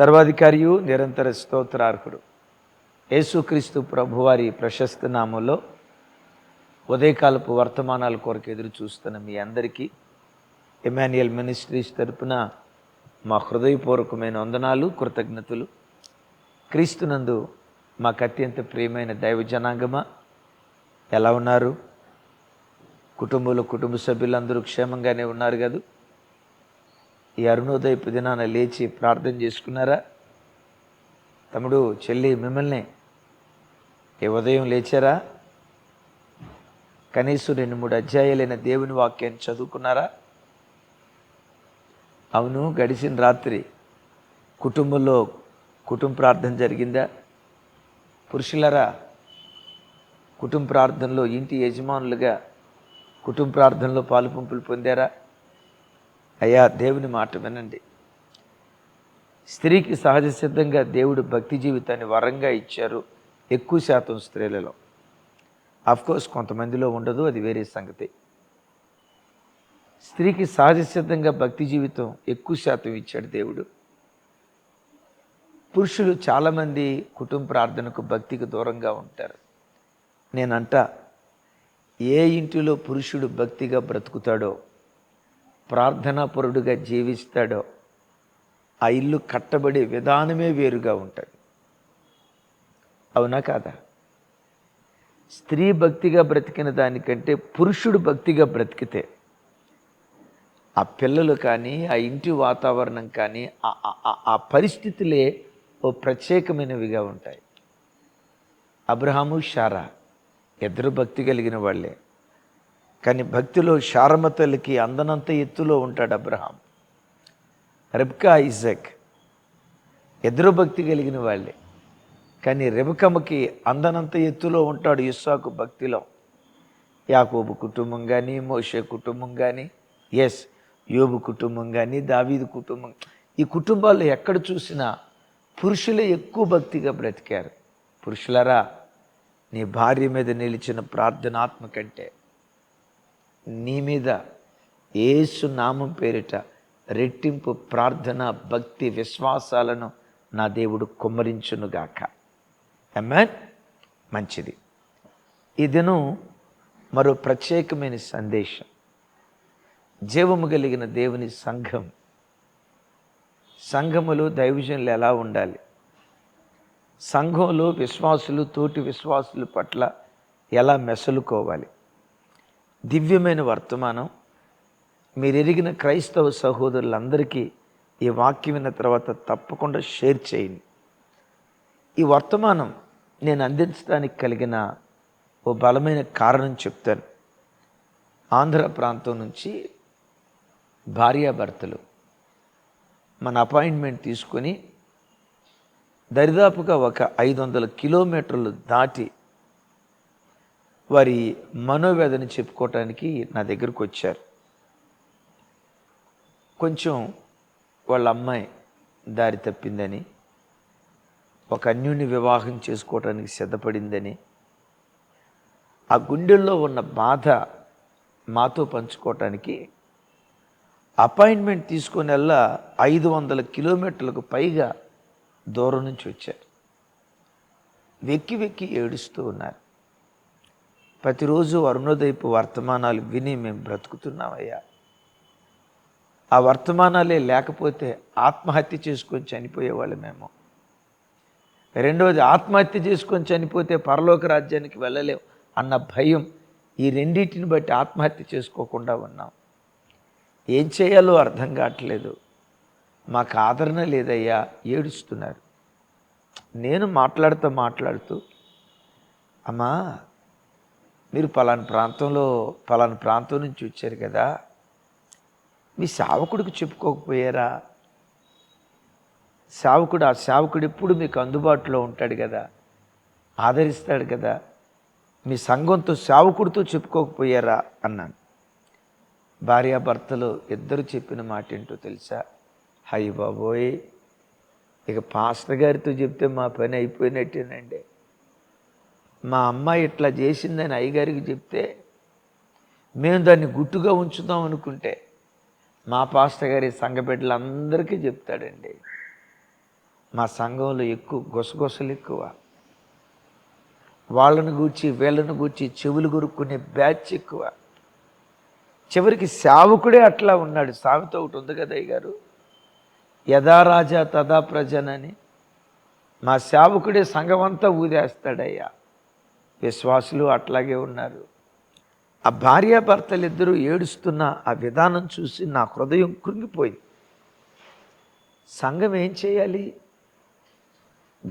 సర్వాధికారియు నిరంతర స్తోత్రార్హుడు. యేసుక్రీస్తు ప్రభువారి ప్రశస్త నామంలో ఉదయకాలపు వర్తమానాల కొరకు ఎదురు చూస్తున్న మీ అందరికీ ఎమాన్యుయల్ మినిస్ట్రీస్ తరపున మా హృదయపూర్వకమైన వందనాలు కృతజ్ఞతలు. క్రీస్తునందు మాకు అత్యంత ప్రియమైన దైవ జనాంగమా ఎలా ఉన్నారు? కుటుంబంలో కుటుంబ సభ్యులందరూ క్షేమంగానే ఉన్నారు కదా? ఈ అరుణోదయపు దినాన లేచి ప్రార్థన చేసుకున్నారా? తమ్ముడు చెల్లి మిమ్మల్ని ఏ ఉదయం లేచారా? కనీసం రెండు మూడు అధ్యాయాలైన దేవుని వాక్యాన్ని చదువుకున్నారా? అవును గడిచిన రాత్రి కుటుంబంలో కుటుంబ ప్రార్థన జరిగిందా? పురుషులరా కుటుంబ ప్రార్థనలో ఇంటి యజమానులుగా కుటుంబ ప్రార్థనలో పాలుపంపులు పొందారా? అయ్యా దేవుని మాట వినండి. స్త్రీకి సహజ సిద్ధంగా దేవుడు భక్తి జీవితాన్ని వరంగా ఇచ్చారు ఎక్కువ శాతం స్త్రీలలో. కోర్స్ కొంతమందిలో ఉండదు అది వేరే సంగతి. స్త్రీకి సహజ సిద్ధంగా భక్తి జీవితం ఎక్కువ శాతం ఇచ్చాడు దేవుడు. పురుషులు చాలామంది కుటుంబ ప్రార్థనకు భక్తికి దూరంగా ఉంటారు. నేనంట ఏ ఇంటిలో పురుషుడు భక్తిగా బ్రతుకుతాడో ప్రార్థనాపరుడుగా జీవిస్తాడో ఆ ఇల్లు కట్టబడే విధానమే వేరుగా ఉంటుంది అవునా కాదా? స్త్రీ భక్తిగా బ్రతికిన దానికంటే పురుషుడు భక్తిగా బ్రతికితే ఆ పిల్లలు కానీ ఆ ఇంటి వాతావరణం కానీ ఆ- ఆ పరిస్థితులే ఓ ప్రత్యేకమైనవిగా ఉంటాయి. అబ్రహాము షారా ఇద్దరు భక్తి కలిగిన వాళ్ళే. కానీ భక్తిలో శారమ తల్లికి అందనంత ఎత్తులో ఉంటాడు అబ్రహాం. రెబ్కా ఇజక్ ఎదురు భక్తి కలిగిన వాళ్ళే. కానీ రెబకమ్మకి అందనంత ఎత్తులో ఉంటాడు ఇస్సాకు భక్తిలో. యాకోబు కుటుంబం కానీ మోషే కుటుంబం కానీ ఎస్ యోబు కుటుంబం కానీ దావీదు కుటుంబం. ఈ కుటుంబాల్లో ఎక్కడ చూసినా పురుషులే ఎక్కువ భక్తిగా బ్రతికారు. పురుషులరా నీ భార్య మీద నిలిచిన ప్రార్థనాత్మ కంటే నీ మీద ఏసు నామం పేరిట రెట్టింపు ప్రార్థన భక్తి విశ్వాసాలను నా దేవుడు కుమ్మరించునుగాక. అమ్మాన్ మంచిది. ఈ దినం మరో ప్రత్యేకమైన సందేశం. జీవము కలిగిన దేవుని సంఘం. సంఘములో దైవజనులు ఎలా ఉండాలి? సంఘంలో విశ్వాసులు తోటి విశ్వాసుల పట్ల ఎలా మెసలుకోవాలి? దివ్యమైన వర్తమానం. మీరు ఎరిగిన క్రైస్తవ సహోదరులందరికీ ఈ వాక్యం విన్న తర్వాత తప్పకుండా షేర్ చేయండి. ఈ వర్తమానం నేను అందించడానికి కలిగిన ఓ బలమైన కారణం చెప్తాను. ఆంధ్ర ప్రాంతం నుంచి భార్యాభర్తలు మన అపాయింట్మెంట్ తీసుకొని దరిదాపుగా ఒక ఐదు వందల కిలోమీటర్లు దాటి వారి మనోవేదన చెప్పుకోవటానికి నా దగ్గరకు వచ్చారు. కొంచెం వాళ్ళ అమ్మాయి దారి తప్పిందని ఒక అన్యుని వివాహం చేసుకోవటానికి సిద్ధపడిందని ఆ గుండెల్లో ఉన్న బాధ మాతో పంచుకోవటానికి అపాయింట్మెంట్ తీసుకునేలా ఐదు వందల కిలోమీటర్లకు పైగా దూరం నుంచి వచ్చారు. వెక్కి వెక్కి ఏడుస్తూ ఉన్నారు. ప్రతిరోజు అరుణోదయపు వర్తమానాలు విని మేము బ్రతుకుతున్నామయ్యా. ఆ వర్తమానాలే లేకపోతే ఆత్మహత్య చేసుకొని చనిపోయేవాళ్ళు మేము. రెండవది ఆత్మహత్య చేసుకొని చనిపోతే పరలోక రాజ్యానికి వెళ్ళలేం అన్న భయం ఈ రెండింటిని బట్టి ఆత్మహత్య చేసుకోకుండా ఉన్నాం. ఏం చేయాలో అర్థం కావట్లేదు. మాకు ఆదరణ లేదయ్యా ఏడుస్తున్నారు. నేను మాట్లాడుతూ మాట్లాడుతూ అమ్మా మీరు పలాని ప్రాంతంలో పలాని ప్రాంతం నుంచి వచ్చారు కదా మీ సావకుడికి చెప్పుకోకపోయారా? సావకుడు ఆ సావకుడు ఎప్పుడు మీకు అందుబాటులో ఉంటాడు కదా ఆదరిస్తాడు కదా మీ సంఘంతో సావకుడితో చెప్పుకోకపోయారా? అన్నాను. భార్యాభర్తలు ఇద్దరు చెప్పిన మాట ఏంటో తెలుసా? హై బాబోయ్ ఇక పాస్టర్ గారితో చెప్తే మా పని అయిపోయినట్టేనండి. మా అమ్మాయి ఇట్లా చేసిందని అయ్యగారికి చెప్తే మేము దాన్ని గుట్టుగా ఉంచుదాం అనుకుంటే మా పాస్టర్ గారి సంఘ బిడ్డలందరికీ చెప్తాడండి. మా సంఘంలో ఎక్కువ గుసగుసలు ఎక్కువ. వాళ్ళను గూర్చి వీళ్ళను గూర్చి చెవులు కొరుక్కునే బ్యాచ్ ఎక్కువ. చివరికి సావుకుడే అట్లా ఉన్నాడు. సామెత ఒకటి ఉంది కదా గారు యథా రాజా తదా ప్రజనని. మా సేవకుడే సంఘమంతా ఊదేస్తాడయ్యా. విశ్వాసులు అట్లాగే ఉన్నారు. ఆ భార్యాభర్తలు ఇద్దరూ ఏడుస్తున్న ఆ విధానం చూసి నా హృదయం కృంగిపోయింది. సంఘం ఏం చేయాలి?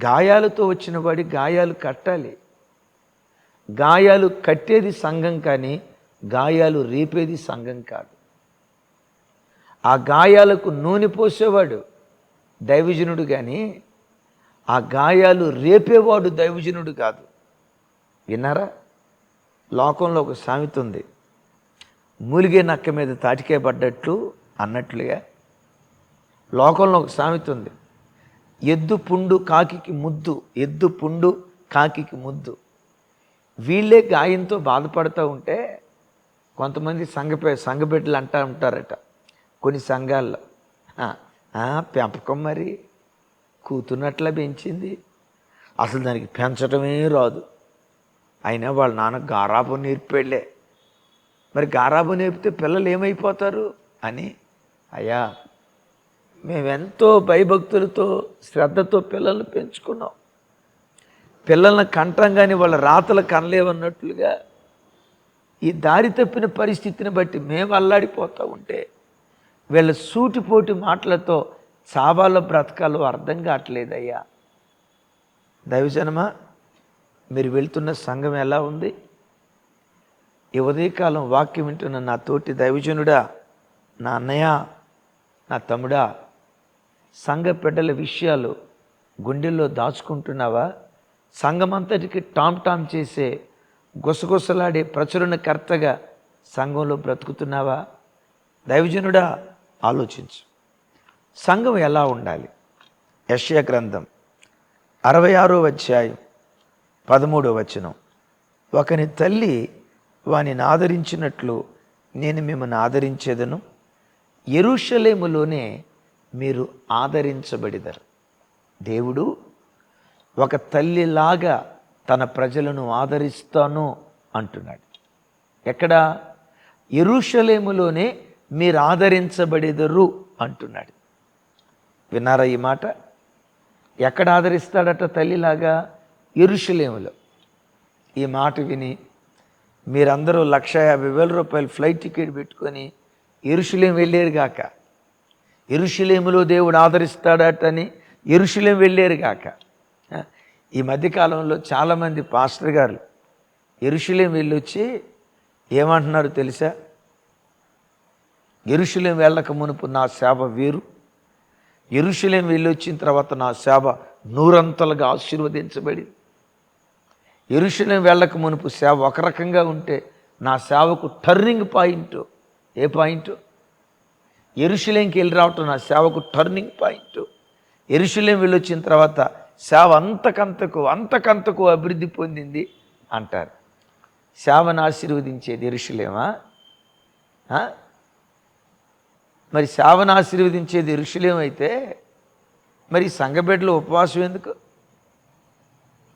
గాయాలతో వచ్చిన వాడి గాయాలు కట్టాలి. గాయాలు కట్టేది సంఘం కానీ గాయాలు రేపేది సంఘం కాదు. ఆ గాయాలకు నూనె పోసేవాడు దైవజనుడు కానీ ఆ గాయాలు రేపేవాడు దైవజనుడు కాదు. విన్నారా? లోకంలో ఒక సామెత ఉంది. మూలిగే నక్క మీద తాటికే పడ్డట్లు అన్నట్లుగా. లోకంలో ఒక సామెత ఉంది. ఎద్దు పుండు కాకికి ముద్దు ఎద్దు పుండు కాకికి ముద్దు. వీళ్ళే గాయంతో బాధపడుతూ ఉంటే కొంతమంది సంఘ సంఘబిడ్డలు అంటూ ఉంటారట. కొన్ని సంఘాల్లో. పెంపకం మరి కూతున్నట్లా పెంచింది. అసలు దానికి పెంచడమే రాదు. అయినా వాళ్ళ నాన్న గారాబం నేర్పాడులే మరి గారాబం నేర్పితే పిల్లలు ఏమైపోతారు? అని అయ్యా మేమెంతో భయభక్తులతో శ్రద్ధతో పిల్లల్ని పెంచుకున్నాం. పిల్లల్ని కంటాం కానీ వాళ్ళ రాతలు కనలేవన్నట్లుగా ఈ దారి తప్పిన పరిస్థితిని బట్టి మేము అల్లాడిపోతూ ఉంటే వీళ్ళ సూటిపోటి మాటలతో చావాలో బ్రతకాలో అర్థం కావట్లేదయ్యా. దైవజనమా మీరు వెళ్తున్న సంఘం ఎలా ఉంది? ఈ ఉదయకాలం వాక్యం వింటున్న నా తోటి దైవజనుడా నా అన్నయ్య నా తమ్ముడా సంఘ బిడ్డల విషయాలు గుండెల్లో దాచుకుంటున్నావా? సంఘమంతటికి టామ్ టామ్ చేసే గుసగుసలాడే ప్రచురణకర్తగా సంఘంలో బ్రతుకుతున్నావా? దైవజనుడా ఆలోచించు. సంఘం ఎలా ఉండాలి? యశ్య గ్రంథం అరవై ఆరో అధ్యాయం. పదమూడో వచనం. ఒకని తల్లి వానిని ఆదరించినట్లు నేను మిమ్మల్ని ఆదరించేదను ఎరుషలేములోనే మీరు ఆదరించబడిదరు. దేవుడు ఒక తల్లిలాగా తన ప్రజలను ఆదరిస్తాను అంటున్నాడు. ఎక్కడ? ఎరుషలేములోనే మీరు ఆదరించబడేదరు అంటున్నాడు. విన్నారా ఈ మాట? ఎక్కడ ఆదరిస్తాడట తల్లిలాగా? ఎరుషలేములో. ఈ మాట విని మీరందరూ లక్ష యాభై వేల రూపాయలు ఫ్లైట్ టికెట్ పెట్టుకొని ఎరుషులేం వెళ్ళేరు కాక. ఎరుషులేములో దేవుడు ఆదరిస్తాడటని ఎరుషులేం వెళ్ళేరు కాక. ఈ మధ్యకాలంలో చాలామంది పాస్టర్ గారు ఎరుషులేం వెళ్ళొచ్చి ఏమంటున్నారు తెలుసా? ఎరుషులేం వెళ్ళక మునుపు నా సేవ వేరు. ఎరుషులేం వెళ్ళొచ్చిన తర్వాత నా సేవ నూరంతలుగా ఆశీర్వదించబడింది. ఎరుషులేం వెళ్ళక మునుపు సేవ ఒక రకంగా ఉంటే నా సేవకు టర్నింగ్ పాయింట్ ఏ పాయింట్ ఎరుషులేంకి వెళ్ళి రావటం నా సేవకు టర్నింగ్ పాయింట్ ఎరుషులేం వెళ్ళొచ్చిన తర్వాత సేవ అంతకంతకు అంతకంతకు అభివృద్ధి పొందింది అంటారు. సేవను ఆశీర్వదించేది ఎరుషులేమా? మరి సేవను ఆశీర్వదించేది ఎరుషులేమైతే మరి సంఘబిడ్డలు ఉపవాసం ఎందుకు?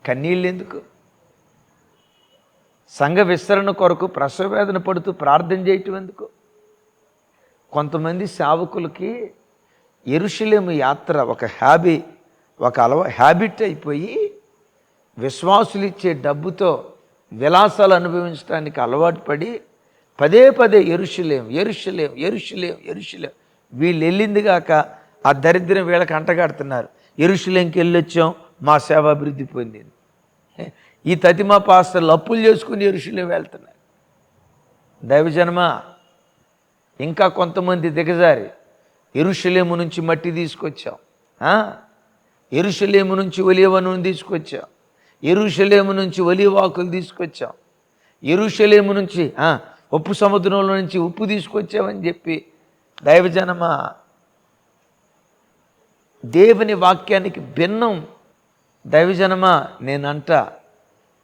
కన్నీళ్ళు ఎందుకు? సంఘ విస్తరణ కొరకు ప్రసవవేదన పడుతూ ప్రార్థన చేయటం ఎందుకు? కొంతమంది సేవకులకి ఎరుషులేము యాత్ర ఒక హ్యాబీ ఒక అలవ హ్యాబిట్ అయిపోయి విశ్వాసులు ఇచ్చే డబ్బుతో విలాసాలు అనుభవించడానికి అలవాటు పడి పదే పదే ఎరుషులేం ఎరుషులేం ఎరుషులేం ఎరుషులేం వీళ్ళు వెళ్ళింది కాక ఆ దరిద్రం వీళ్ళకి అంటగడుతున్నారు. ఎరుషులేంకి వెళ్ళొచ్చాం మా సేవ అభివృద్ధి పొందింది. ఈ తతిమా పాస్టర్లు అప్పులు చేసుకుని ఋషులు వెళ్తున్నారు. దైవజన్మ ఇంకా కొంతమంది దిగజారి ఎరుషలేము నుంచి మట్టి తీసుకొచ్చాం. ఎరుషలేము నుంచి ఒలివను తీసుకొచ్చాం. ఎరుషలేము నుంచి ఒలివాకులు తీసుకొచ్చాం. ఎరుషలేము నుంచి ఉప్పు సముద్రంలో నుంచి ఉప్పు తీసుకొచ్చామని చెప్పి దైవజనమ దేవుని వాక్యానికి భిన్నం. దైవజనమ నేనంట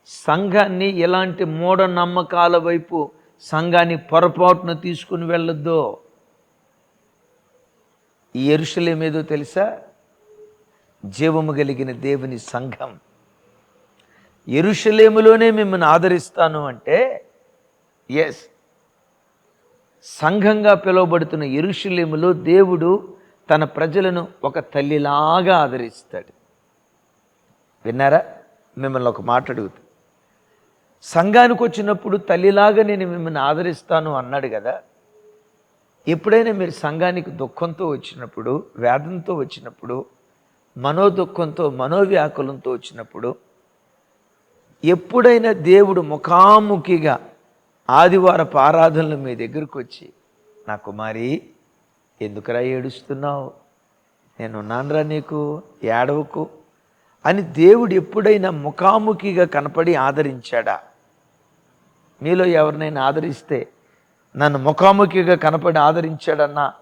సంఘాన్ని ఎలాంటి మూఢనమ్మకాల వైపు సంఘాన్ని పొరపాటున తీసుకుని వెళ్ళొద్దో? ఈ ఎరుషలేం ఏదో తెలుసా? జీవము కలిగిన దేవుని సంఘం. ఎరుషలేములోనే మిమ్మల్ని ఆదరిస్తాను అంటే ఎస్ సంఘంగా పిలువబడుతున్న ఎరుషలేములో దేవుడు తన ప్రజలను ఒక తల్లిలాగా ఆదరిస్తాడు. విన్నారా? మిమ్మల్ని ఒక మాట అడుగుతుంది సంఘానికి వచ్చినప్పుడు తల్లిలాగా నేను మిమ్మల్ని ఆదరిస్తాను అన్నాడు కదా. ఎప్పుడైనా మీరు సంఘానికి దుఃఖంతో వచ్చినప్పుడు వేదంతో వచ్చినప్పుడు మనోదుఖంతో మనోవ్యాకులంతో వచ్చినప్పుడు ఎప్పుడైనా దేవుడు ముఖాముఖిగా ఆదివారపు ఆరాధనలు మీ దగ్గరకు వచ్చి నా కుమారి ఎందుకురా ఏడుస్తున్నావు? నేను నాన్నరా నీకు ఏడవకు అని దేవుడు ఎప్పుడైనా ముఖాముఖిగా కనపడి ఆదరించాడా? మీలో ఎవరినైనా ఆదరిస్తే నన్ను ముఖాముఖిగా కనపడి ఆదరించాడన్నా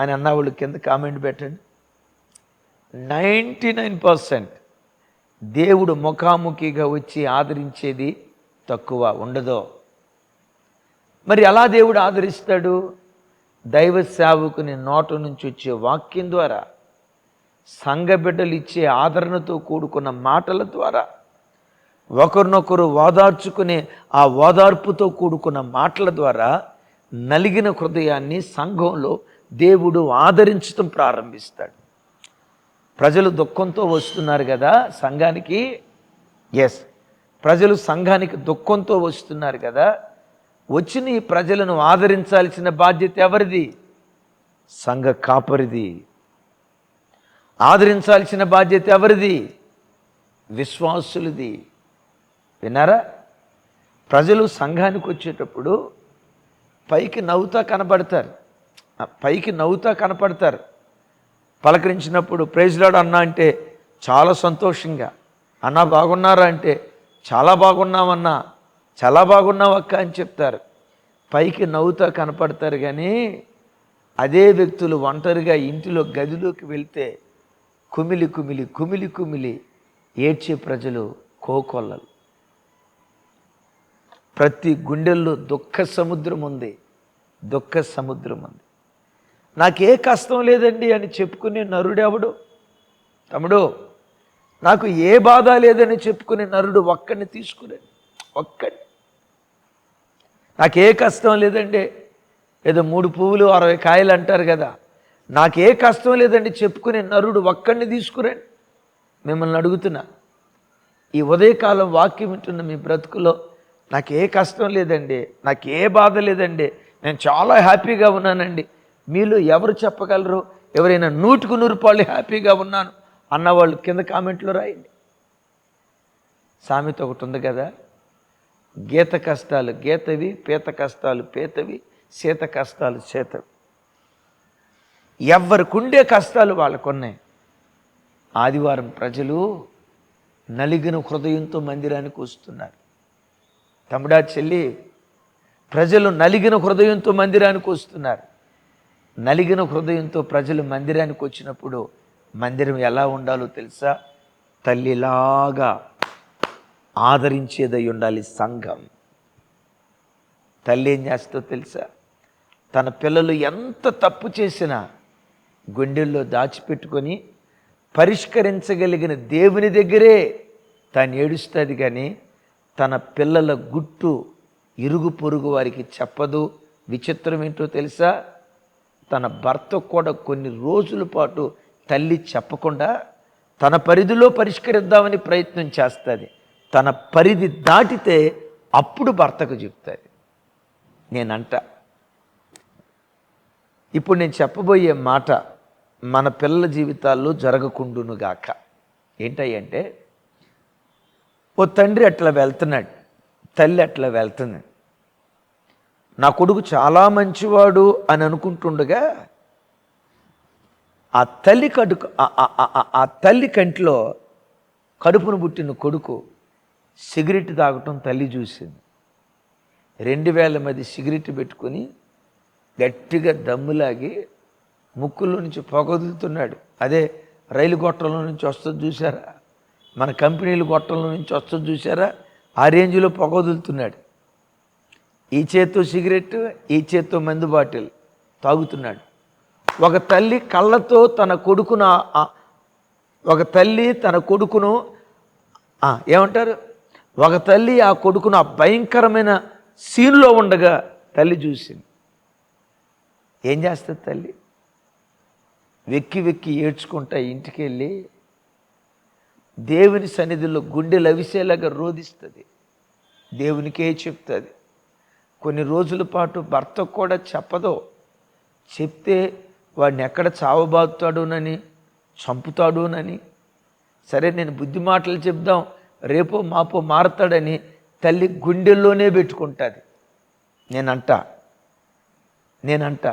అని అన్న వాళ్ళు కింద కామెంట్ పెట్టండి. నైంటీ నైన్ పర్సెంట్ దేవుడు ముఖాముఖిగా వచ్చి ఆదరించేది తక్కువ ఉండదో. మరి ఎలా దేవుడు ఆదరిస్తాడు? దైవ సేవకుని నోట నుంచి వచ్చే వాక్యం ద్వారా సంఘ బిడ్డలు ఇచ్చే ఆదరణతో కూడుకున్న మాటల ద్వారా ఒకరినొకరు ఓదార్చుకునే ఆ ఓదార్పుతో కూడుకున్న మాటల ద్వారా నలిగిన హృదయాన్ని సంఘంలో దేవుడు ఆదరించడం ప్రారంభిస్తాడు. ప్రజలు దుఃఖంతో వస్తున్నారు కదా సంఘానికి? ఎస్ ప్రజలు సంఘానికి దుఃఖంతో వస్తున్నారు కదా? వచ్చిన ఈ ప్రజలను ఆదరించాల్సిన బాధ్యత ఎవరిది? సంఘ కాపరిది. ఆదరించాల్సిన బాధ్యత ఎవరిది? విశ్వాసులది. విన్నారా? ప్రజలు సంఘానికి వచ్చేటప్పుడు పైకి నవ్వుతా కనపడతారు. పైకి నవ్వుతా కనపడతారు. పలకరించినప్పుడు ప్రైజ్లాడు అన్నా అంటే చాలా సంతోషంగా. అన్నా బాగున్నారా? అంటే చాలా బాగున్నామన్నా చాలా బాగున్నావు అక్క అని చెప్తారు. పైకి నవ్వుతా కనపడతారు కానీ అదే వ్యక్తులు ఒంటరిగా ఇంటిలో గదిలోకి వెళ్తే కుమిలి కుమిలి కుమిలి కుమిలి ఏడ్చే ప్రజలు కోకొల్లలు. ప్రతి గుండెల్లో దుఃఖ సముద్రం ఉంది. దుఃఖ సముద్రం ఉంది. నాకే కష్టం లేదండి అని చెప్పుకునే నరుడెవడు తమ్ముడు నాకు ఏ బాధ లేదని చెప్పుకునే నరుడు ఒక్కడిని తీసుకురండి. ఒక్కడి నాకే కష్టం లేదండి. ఏదో మూడు పువ్వులు అరవై కాయలు అంటారు కదా. నాకే కష్టం లేదండి చెప్పుకునే నరుడు ఒక్కడిని తీసుకురండి. మిమ్మల్ని అడుగుతున్నా ఈ ఉదయకాలం వాక్యం వింటున్న మీ బ్రతుకులో నాకు ఏ కష్టం లేదండి నాకు ఏ బాధ లేదండి నేను చాలా హ్యాపీగా ఉన్నానండి. మీలో ఎవరు చెప్పగలరు? ఎవరైనా నూటికి నూరు పాళ్ళు హ్యాపీగా ఉన్నాను అన్నవాళ్ళు కింద కామెంట్లో రాయండి. సామెత ఒకటి ఉంది కదా గీత కష్టాలు గీతవి పీత కష్టాలు పీతవి సీత కష్టాలు చేతవి ఎవరికుండే కష్టాలు వాళ్ళకున్నాయి. ఆదివారం ప్రజలు నలిగిన హృదయంతో మందిరానికి వస్తున్నారు. తమ్ముడా చెల్లి ప్రజలు నలిగిన హృదయంతో మందిరానికి వస్తున్నారు. నలిగిన హృదయంతో ప్రజలు మందిరానికి వచ్చినప్పుడు మందిరం ఎలా ఉండాలో తెలుసా? తల్లిలాగా ఆదరించేదై ఉండాలి సంఘం. తల్లి ఏం చేస్తో తెలుసా? తన పిల్లలు ఎంత తప్పు చేసినా గుండెల్లో దాచిపెట్టుకొని పరిష్కరించగలిగిన దేవుని దగ్గరే తాను ఏడుస్తుంది కానీ తన పిల్లల గుట్టు ఇరుగు పొరుగు వారికి చెప్పదు. విచిత్రం ఏంటో తెలుసా? తన భర్త కూడా కొన్ని రోజుల పాటు తల్లి చెప్పకుండా తన పరిధిలో పరిష్కరిద్దామని ప్రయత్నం చేస్తుంది. తన పరిధి దాటితే అప్పుడు భర్తకు చెప్తుంది. నేనంట. ఇప్పుడు నేను చెప్పబోయే మాట మన పిల్లల జీవితాల్లో జరగకుండునుగాక. ఏంటంటే ఓ తండ్రి అట్లా వెళ్తున్నాడు తల్లి అట్లా వెళ్తుంది నా కొడుకు చాలా మంచివాడు అని అనుకుంటుండగా ఆ తల్లి కడుకు ఆ- తల్లి కంటిలో కడుపును పుట్టిన కొడుకు సిగరెట్ తాగటం తల్లి చూసింది. రెండు వేల మంది సిగరెట్ పెట్టుకొని గట్టిగా దమ్ములాగి ముక్కులో నుంచి పొగదుతున్నాడు అదే రైలు గొట్టంలో నుంచి వస్తుంది చూసారా మన కంపెనీలు గొట్టల నుంచి వస్తుంది చూసారా ఆ రేంజ్లో పొగ వదులుతున్నాడు. ఈ చేత్తో సిగరెట్ ఈ చేత్తో మందు బాటిల్ తాగుతున్నాడు. ఒక తల్లి కళ్ళతో తన కొడుకును ఒక తల్లి తన కొడుకును ఏమంటారు? ఒక తల్లి ఆ కొడుకును ఆ భయంకరమైన సీన్లో ఉండగా తల్లి చూసింది. ఏం చేస్తుంది తల్లి? వెక్కి వెక్కి ఏడ్చుకుంటా ఇంటికి వెళ్ళి దేవుని సన్నిధిలో గుండె లవిసేలాగా రోధిస్తుంది. దేవునికే చెప్తుంది. కొన్ని రోజుల పాటు భర్త కూడా చెప్పదు చెప్తే వాడిని ఎక్కడ చావబాదుతాడోనని చంపుతాడోనని సరే నేను బుద్ధి మాటలు చెప్దాం రేపో మాపో మారతాడని తల్లి గుండెల్లోనే పెట్టుకుంటుంది. నేనంట నేనంట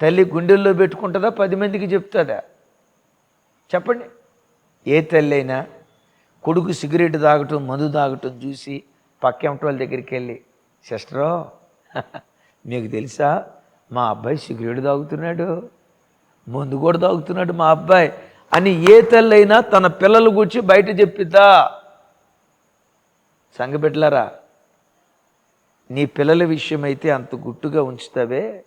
తల్లి గుండెల్లో పెట్టుకుంటుందా? పది మందికి చెప్తుందా? చెప్పండి. ఏ తల్లి అయినా కొడుకు సిగరెట్ తాగటం మందు తాగటం చూసి పక్కెంట వాళ్ళ దగ్గరికి వెళ్ళి సిస్టరో మీకు తెలుసా? మా అబ్బాయి సిగరెట్ తాగుతున్నాడు. మందు కూడా తాగుతున్నాడు మా అబ్బాయి. అని ఏ తల్లైనా తన పిల్లలు గురించి బయట చెప్పిద్దా? సంగబిడ్డలారా నీ పిల్లల విషయమైతే అంత గుట్టుగా ఉంచుతావే.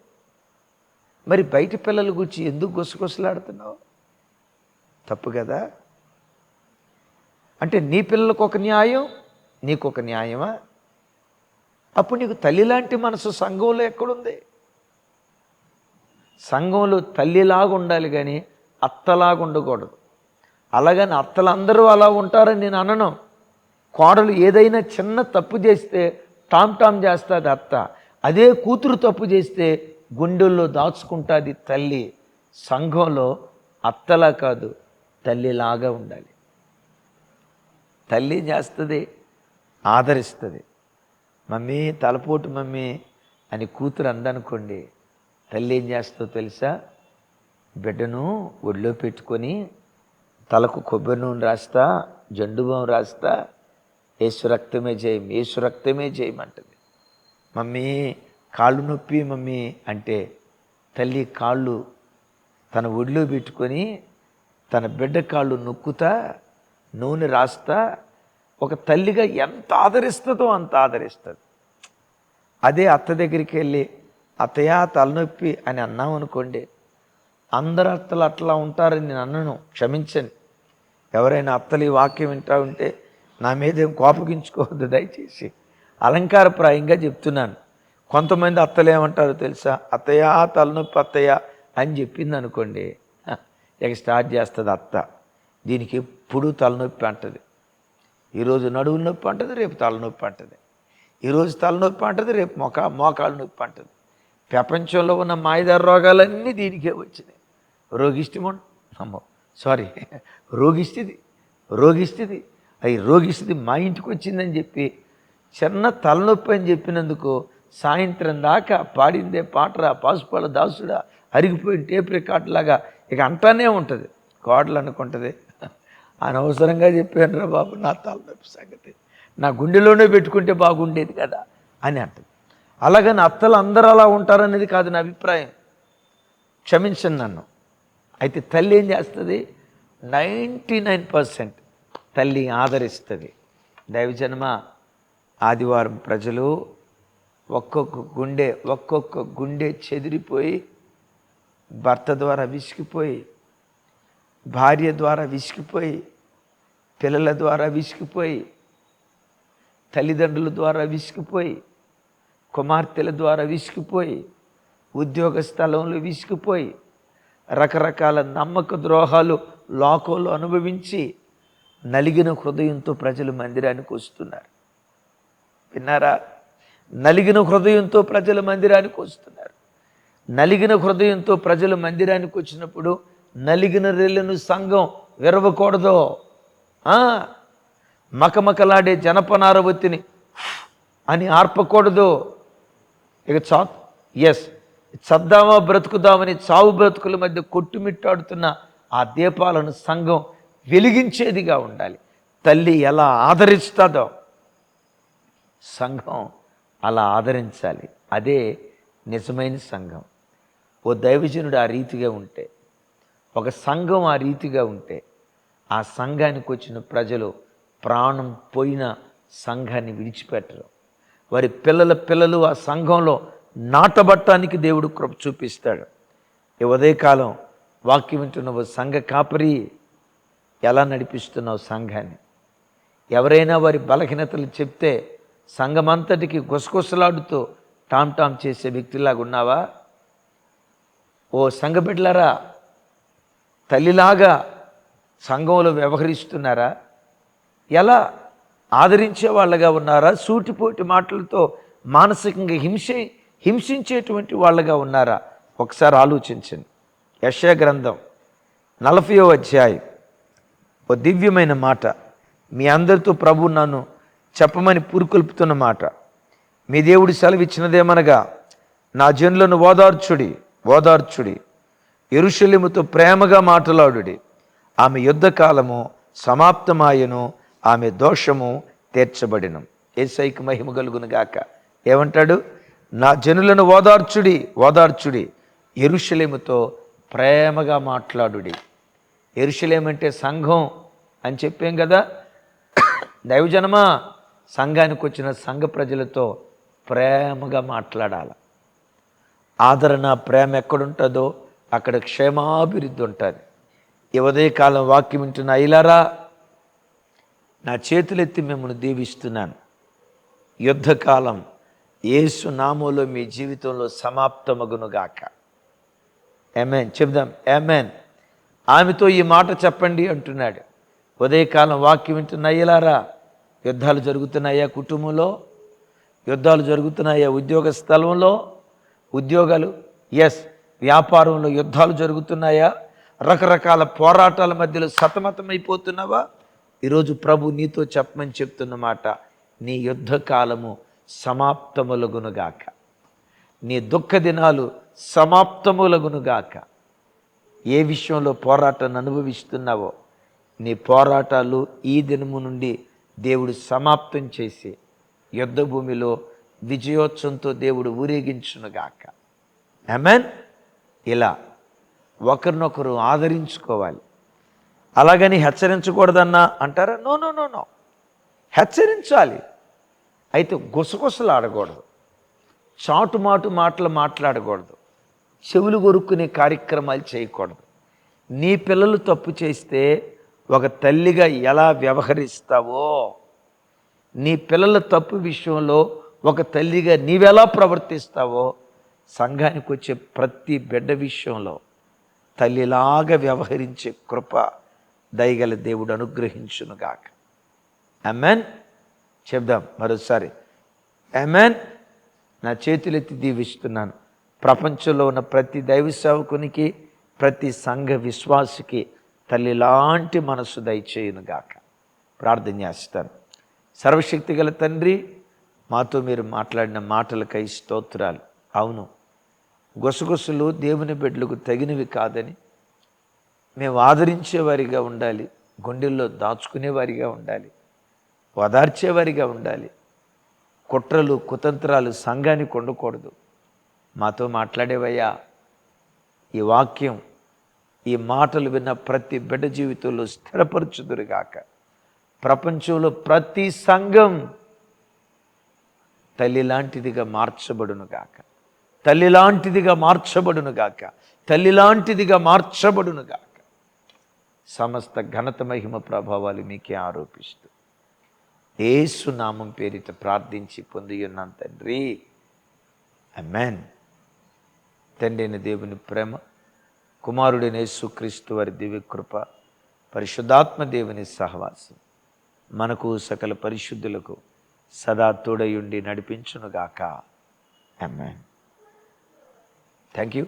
మరి బయట పిల్లల గురించి ఎందుకు గుసగుసలాడుతున్నావు? తప్పు కదా? అంటే నీ పిల్లలకు ఒక న్యాయం నీకు ఒక న్యాయమా? అప్పుడు నీకు తల్లి లాంటి మనసు సంఘంలో ఎక్కడుంది? సంఘంలో తల్లిలాగా ఉండాలి కానీ అత్తలాగా ఉండకూడదు. అలాగని అత్తలందరూ అలా ఉంటారని నేను అనను. కోడలు ఏదైనా చిన్న తప్పు చేస్తే టామ్ టామ్ చేస్తుంది అత్త. అదే కూతురు తప్పు చేస్తే గుండెల్లో దాచుకుంటుంది తల్లి. సంఘంలో అత్తలా కాదు తల్లిలాగా ఉండాలి. తల్లి చేస్తుంది ఆదరిస్తుంది. మమ్మీ తలపోటు మమ్మీ అని కూతురు అందనుకోండి తల్లి ఏం చేస్తుందో తెలుసా? బిడ్డను ఒడిలో పెట్టుకొని తలకు కొబ్బరి నూనె రాస్తా జండుబాం రాస్తా ఏసు రక్తమే జయం ఏసు రక్తమే చేయమంటది మమ్మీ కాళ్ళు నొప్పి మమ్మీ అంటే తల్లి కాళ్ళు తన ఒడిలో పెట్టుకొని తన బిడ్డ కాళ్ళు నొక్కుతా నూనె రాస్తా ఒక తల్లిగా ఎంత ఆదరిస్తుందో అంత ఆదరిస్తుంది. అదే అత్త దగ్గరికి వెళ్ళి అత్తయా తలనొప్పి అని అన్నాం అనుకోండి అందరు అత్తలు అట్లా ఉంటారని నేను అన్నను క్షమించండి. ఎవరైనా అత్తలు ఈ వాక్యం వింటా ఉంటే నా మీద ఏం కోపగించుకోవద్దు దయచేసి. అలంకారప్రాయంగా చెప్తున్నాను. కొంతమంది అత్తలు ఏమంటారో తెలుసా? అత్తయ్య తలనొప్పి అత్తయ్య అని చెప్పింది అనుకోండి ఇక స్టార్ట్ చేస్తుంది అత్త. దీనికి ఎప్పుడూ తలనొప్పి అంటది. ఈరోజు నడువు నొప్పి అంటది రేపు తలనొప్పి అంటది. ఈరోజు తలనొప్పి అంటది రేపు మొక మోకాలు నొప్పి అంటది. ప్రపంచంలో ఉన్న మాయదార రోగాలన్నీ దీనికే వచ్చినాయి. రోగిష్టిమో అమ్మో సారీ రోగిష్టిది రోగిష్టిది. అవి రోగిష్టిది మా ఇంటికి వచ్చిందని చెప్పి చిన్న తలనొప్పి అని చెప్పినందుకు సాయంత్రం దాకా పాడిందే పాటరా పాసుపాల దాసుడా అరిగిపోయిన టేప్ రికార్డ్ లాగా ఇక అంటానే ఉంటుంది. కోడలు అనుకుంటుంది అనవసరంగా చెప్పాను రా బాబు నా తలనొప్పి సంగతి. నా గుండెలోనే పెట్టుకుంటే బాగుండేది కదా అని అంటుంది. అలాగని అత్తలు అందరూ అలా ఉంటారనేది కాదు నా అభిప్రాయం. క్షమించండి నన్ను. అయితే తల్లి ఏం చేస్తుంది? నైంటీ నైన్ పర్సెంట్ తల్లి ఆదరిస్తుంది. దైవజన్మ ఆదివారం ప్రజలు ఒక్కొక్క గుండె ఒక్కొక్క గుండె చెదిరిపోయి భర్త ద్వారా విసిగిపోయి భార్య ద్వారా విసిగిపోయి పిల్లల ద్వారా విసిగిపోయి తల్లిదండ్రుల ద్వారా విసిగిపోయి కుమార్తెల ద్వారా విసిగిపోయి ఉద్యోగ స్థలంలో విసిగిపోయి రకరకాల నమ్మక ద్రోహాలు లోకంలో అనుభవించి నలిగిన హృదయంతో ప్రజలు మందిరానికి వస్తున్నారు. విన్నారా? నలిగిన హృదయంతో ప్రజలు మందిరానికి వస్తున్నారు. నలిగిన హృదయంతో ప్రజలు మందిరానికి వచ్చినప్పుడు నలిగిన రెల్లను సంఘం విరవకూడదు. మకమకలాడే జనపనార జనపనారవతిని అని ఆర్పకూడదు. ఇక చా ఎస్ చద్దామా బ్రతుకుదామని చావు బ్రతుకుల మధ్య కొట్టుమిట్టాడుతున్న ఆ దీపాలను సంఘం వెలిగించేదిగా ఉండాలి. తల్లి ఎలా ఆదరిస్తుందో సంఘం అలా ఆదరించాలి. అదే నిజమైన సంఘం. ఓ దైవజనుడు ఆ రీతిగా ఉంటే ఒక సంఘం ఆ రీతిగా ఉంటే ఆ సంఘానికి వచ్చిన ప్రజలు ప్రాణం పోయిన సంఘాన్ని విడిచిపెట్టరు. వారి పిల్లల పిల్లలు ఆ సంఘంలో నాటబట్టానికి దేవుడు కృప చూపిస్తాడు. ఈ ఉదయకాలం వాక్యం వింటున్న ఓ సంఘ కాపరి ఎలా నడిపిస్తున్నావు సంఘాన్ని? ఎవరైనా వారి బలహీనతలు చెప్తే సంఘమంతటికి గుసగుసలాడుతూ టామ్ టామ్ చేసే వ్యక్తిలాగా ఉన్నావా? ఓ సంఘ బిడ్డలారా తల్లిలాగా సంఘంలో వ్యవహరిస్తున్నారా? ఎలా ఆదరించే వాళ్ళగా ఉన్నారా? సూటిపోటి మాటలతో మానసికంగా హింస హింసించేటువంటి వాళ్ళగా ఉన్నారా? ఒకసారి ఆలోచించండి. యశ గ్రంథం నలభయో అధ్యాయం. ఓ దివ్యమైన మాట. మీ అందరితో ప్రభు నన్ను చెప్పమని పురుకొల్పుతున్న మాట. మీ దేవుడి సెలవిచ్చినదేమనగా నా జనులను ఓదార్చుడి ఓదార్చుడి. ఎరుషలేముతో ప్రేమగా మాట్లాడుడి. ఆమె యుద్ధకాలము సమాప్తమాయను ఆమె దోషము తీర్చబడినం. ఏసైకి మహిమ కలుగునుగాక ఏమంటాడు? నా జనులను ఓదార్చుడి ఓదార్చుడి. ఎరుషలేముతో ప్రేమగా మాట్లాడుడి. ఎరుషలేమంటే సంఘం అని చెప్పాం కదా? దైవజనమా? సంఘానికి వచ్చిన సంఘ ప్రజలతో ప్రేమగా మాట్లాడాలి. ఆదరణ ప్రేమ ఎక్కడుంటుందో అక్కడ క్షేమాభివృద్ధి ఉంటుంది. ఈ ఉదయకాలం వాక్యం వింటున్న అయిలారా నా చేతులెత్తి మిమ్మల్ని దీవిస్తున్నాను. యుద్ధకాలం ఏసు నామంలో మీ జీవితంలో సమాప్తమగునుగాక. ఏమేన్ చెప్దాం ఏమేన్ ఆమెతో ఈ మాట చెప్పండి అంటున్నాడు. ఉదయకాలం వాక్యం వింటున్న అయ్యలారా యుద్ధాలు జరుగుతున్నాయా కుటుంబంలో? యుద్ధాలు జరుగుతున్నాయా ఉద్యోగ స్థలంలో? ఉద్యోగాలు? ఎస్ వ్యాపారంలో యుద్ధాలు జరుగుతున్నాయా? రకరకాల పోరాటాల మధ్యలో సతమతమైపోతున్నావా? ఈరోజు ప్రభు నీతో చెప్పమని చెప్తున్న మాట నీ యుద్ధకాలము సమాప్తములగునుగాక. నీ దుఃఖ దినాలు సమాప్తములగునుగాక. ఏ విషయంలో పోరాటాన్ని అనుభవిస్తున్నావో నీ పోరాటాలు ఈ దినము నుండి దేవుడు సమాప్తం చేసి యుద్ధభూమిలో విజయోత్సవంతో దేవుడు ఊరేగించునుగాక. ఆమెన్ ఇలా ఒకరినొకరు ఆదరించుకోవాలి. అలాగని హెచ్చరించకూడదన్నా అంటారా? No no no no. హెచ్చరించాలి. అయితే గుసగుసలు ఆడకూడదు చాటుమాటు మాటలు మాట్లాడకూడదు. చెవులు కొరుక్కునే కార్యక్రమాలు చేయకూడదు. నీ పిల్లలు తప్పు చేస్తే ఒక తల్లిగా ఎలా వ్యవహరిస్తావో? నీ పిల్లల తప్పు విషయంలో ఒక తల్లిగా నీవెలా ప్రవర్తిస్తావో? సంఘానికి వచ్చే ప్రతి బిడ్డ విషయంలో తల్లిలాగా వ్యవహరించే కృప దయగల దేవుడు అనుగ్రహించునుగాక. అమెన్ చెప్దాం మరోసారి. అమెన్ నా చేతులెత్తి దీవిస్తున్నాను. ప్రపంచంలో ఉన్న ప్రతి దైవ సేవకునికి ప్రతి సంఘ విశ్వాసికి తల్లిలాంటి మనసు దయచేయునుగాక. ప్రార్థన చేస్తాను. సర్వశక్తి గల తండ్రి మాతో మీరు మాట్లాడిన మాటలకై స్తోత్రాలు. అవును గుసగుసలు దేవుని బిడ్డలకు తగినవి కాదని మేము ఆదరించేవారిగా ఉండాలి గుండెల్లో దాచుకునేవారిగా ఉండాలి ఓదార్చేవారిగా ఉండాలి. కుట్రలు కుతంత్రాలు సంఘానికి ఉండకూడదు మాతో మాట్లాడేవయ్యా ఈ వాక్యం ఈ మాటలు విన్న ప్రతి బిడ్డ జీవితంలో స్థిరపరచుదురుగాక. ప్రపంచంలో ప్రతి సంఘం తల్లి లాంటిదిగా మార్చబడునుగాక. తల్లి లాంటిదిగా మార్చబడునుగాక తల్లి లాంటిదిగా మార్చబడునుగాక సమస్త ఘనత మహిమ ప్రభావాలు మీకే ఆరోపిస్తూ ఏసు నామం పేరిట ప్రార్థించి పొంది ఉన్నాను తండ్రి. అమెన్ తండ్రి దేవుని ప్రేమ కుమారుడైన యేసుక్రీస్తు వారి దివ్యకృప పరిశుద్ధాత్మ దేవుని సహవాసం మనకు సకల పరిశుద్ధులకు సదా తోడయుండి నడిపించునుగాక అమెన్ Thank you.